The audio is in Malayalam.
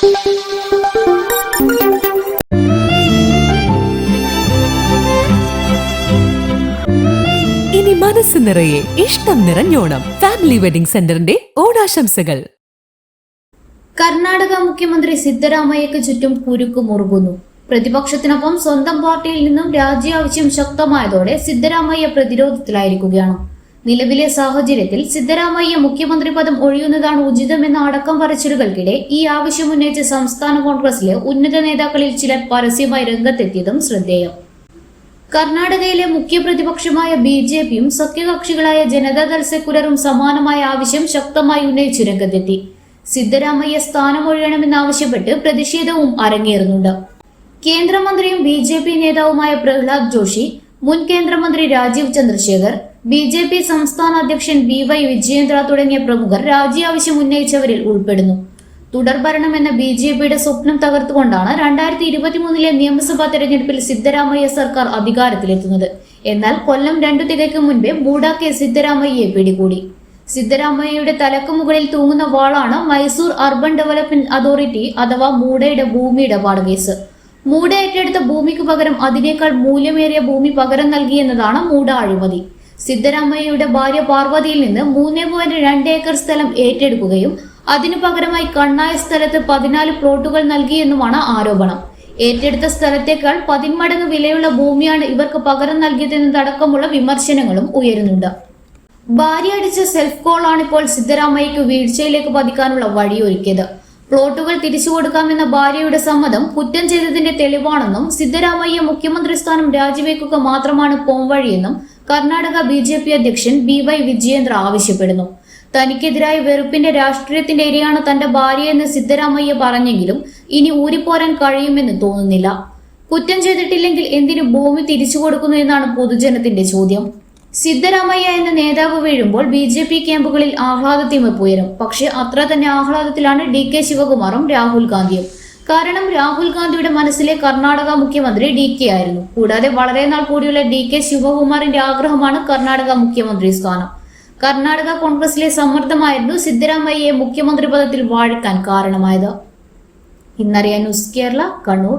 ഇനി മനസ്സ് നിറയെ ഇഷ്ടം നിറഞ്ഞോണം. ഫാമിലി വെഡിംഗ് സെന്ററിന്റെ ഓണാശംസകൾ. കർണാടക മുഖ്യമന്ത്രി സിദ്ധരാമയ്യക്ക് ചുറ്റും കുരുക്ക് മുറുകുന്നു. പ്രതിപക്ഷത്തിനൊപ്പം സ്വന്തം പാർട്ടിയിൽ നിന്നും രാജ്യ ആവശ്യം ശക്തമായതോടെ സിദ്ധരാമയ്യ പ്രതിരോധത്തിലായിരിക്കുകയാണ്. നിലവിലെ സാഹചര്യത്തിൽ സിദ്ധരാമയ്യ മുഖ്യമന്ത്രി പദം ഒഴിയുന്നതാണ് ഉചിതമെന്ന അടക്കം പറച്ചിലുകൾക്കിടെ ഈ ആവശ്യം ഉന്നയിച്ച് സംസ്ഥാന കോൺഗ്രസിലെ ഉന്നത നേതാക്കളിൽ ചിലർ പരസ്യമായി രംഗത്തെത്തിയതും ശ്രദ്ധേയം. കർണാടകയിലെ മുഖ്യ പ്രതിപക്ഷമായ ബി ജെ പിയും സഖ്യകക്ഷികളായ ജനതാദൾ സെക്കുലറും സമാനമായ ആവശ്യം ശക്തമായി ഉന്നയിച്ചു രംഗത്തെത്തി. സിദ്ധരാമയ്യ സ്ഥാനമൊഴിയണമെന്നാവശ്യപ്പെട്ട് പ്രതിഷേധവും അരങ്ങേറുന്നുണ്ട്. കേന്ദ്രമന്ത്രിയും ബി ജെ പി നേതാവുമായ പ്രഹ്ലാദ് ജോഷി മുൻ കേന്ദ്രമന്ത്രി Rajeev Chandrasekhar B J P സംസ്ഥാന അധ്യക്ഷൻ വി വൈ വിജയേന്ദ്ര തുടങ്ങിയ പ്രമുഖർ രാജി ആവശ്യം ഉന്നയിച്ചവരിൽ ഉൾപ്പെടുന്നു. തുടർഭരണം എന്ന ബി ജെ പിയുടെ സ്വപ്നം തകർത്തുകൊണ്ടാണ് രണ്ടായിരത്തി ഇരുപത്തിമൂന്നിലെ നിയമസഭാ തെരഞ്ഞെടുപ്പിൽ സിദ്ധരാമയ്യ സർക്കാർ അധികാരത്തിലെത്തുന്നത്. എന്നാൽ കൊല്ലം രണ്ടു തികയ്ക്കും മുൻപേ മൂടാക്കെ സിദ്ധരാമയ്യയെ പിടികൂടി. സിദ്ധരാമയ്യയുടെ തലക്ക് മുകളിൽ തൂങ്ങുന്ന വാളാണ് മൈസൂർ അർബൻ ഡെവലപ്മെന്റ് അതോറിറ്റി അഥവാ മൂടയുടെ ഭൂമി ഇടപാട് കേസ്. മൂട ഏറ്റെടുത്ത ഭൂമിക്ക് പകരം അതിനേക്കാൾ മൂല്യമേറിയ ഭൂമി പകരം നൽകി എന്നതാണ് മൂട അഴിമതി. സിദ്ധരാമയ്യയുടെ ഭാര്യ പാർവതിയിൽ നിന്ന് മൂന്നേ പോയിന്റ് രണ്ട് ഏക്കർ സ്ഥലം ഏറ്റെടുക്കുകയും അതിനു പകരമായി കണ്ണായ സ്ഥലത്ത് പതിനാല് പ്ലോട്ടുകൾ നൽകിയെന്നുമാണ് ആരോപണം. ഏറ്റെടുത്ത സ്ഥലത്തേക്കാൾ പതിന്മടങ്ങ് വിലയുള്ള ഭൂമിയാണ് ഇവർക്ക് പകരം നൽകിയതെന്നതടക്കമുള്ള വിമർശനങ്ങളും ഉയരുന്നുണ്ട്. ഭാര്യ അടിച്ച സെൽഫ് കോളാണ് ഇപ്പോൾ സിദ്ധരാമയ്യക്ക് വീഴ്ചയിലേക്ക് പതിക്കാനുള്ള വഴിയൊരുക്കിയത്. പ്ലോട്ടുകൾ തിരിച്ചു കൊടുക്കാമെന്ന ഭാര്യയുടെ സമ്മതം കുറ്റം ചെയ്തതിന്റെ തെളിവാണെന്നും സിദ്ധരാമയ്യ മുഖ്യമന്ത്രി സ്ഥാനം രാജിവെക്കുക മാത്രമാണ് പോംവഴിയെന്നും കർണാടക ബി ജെ പി അധ്യക്ഷൻ ബി വൈ വിജയേന്ദ്ര ആവശ്യപ്പെടുന്നു. തനിക്കെതിരായ വെറുപ്പിന്റെ രാഷ്ട്രീയത്തിന്റെ ഇരയാണ് തന്റെ ഭാര്യയെന്ന് സിദ്ധരാമയ്യ പറഞ്ഞെങ്കിലും ഇനി ഊരിപ്പോരാൻ കഴിയുമെന്ന് തോന്നുന്നില്ല. കുറ്റം ചെയ്തിട്ടില്ലെങ്കിൽ എന്തിനു ഭൂമി തിരിച്ചു കൊടുക്കുന്നു എന്നാണ് പൊതുജനത്തിന്റെ ചോദ്യം. സിദ്ധരാമയ്യ എന്ന നേതാവ് വീഴുമ്പോൾ ബി ജെ പി ക്യാമ്പുകളിൽ ആഹ്ലാദത്തിമപ്പ് ഉയരും. പക്ഷെ അത്ര തന്നെ ആഹ്ലാദത്തിലാണ് ഡി കെ ശിവകുമാറും രാഹുൽ ഗാന്ധിയും. കാരണം രാഹുൽ ഗാന്ധിയുടെ മനസ്സിലെ കർണാടക മുഖ്യമന്ത്രി ഡി കെ ആയിരുന്നു. കൂടാതെ വളരെ നാൾ കൂടിയുള്ള ഡി കെ ശിവകുമാറിന്റെ ആഗ്രഹമാണ് കർണാടക മുഖ്യമന്ത്രി സ്ഥാനം. കർണാടക കോൺഗ്രസിലെ സമ്മർദ്ദമായിരുന്നു സിദ്ധരാമയ്യയെ മുഖ്യമന്ത്രി പദത്തിൽ വാഴിക്കാൻ കാരണമായത്. ഇന്നറിയാൻ ന്യൂസ് കേരള കണ്ണൂർ.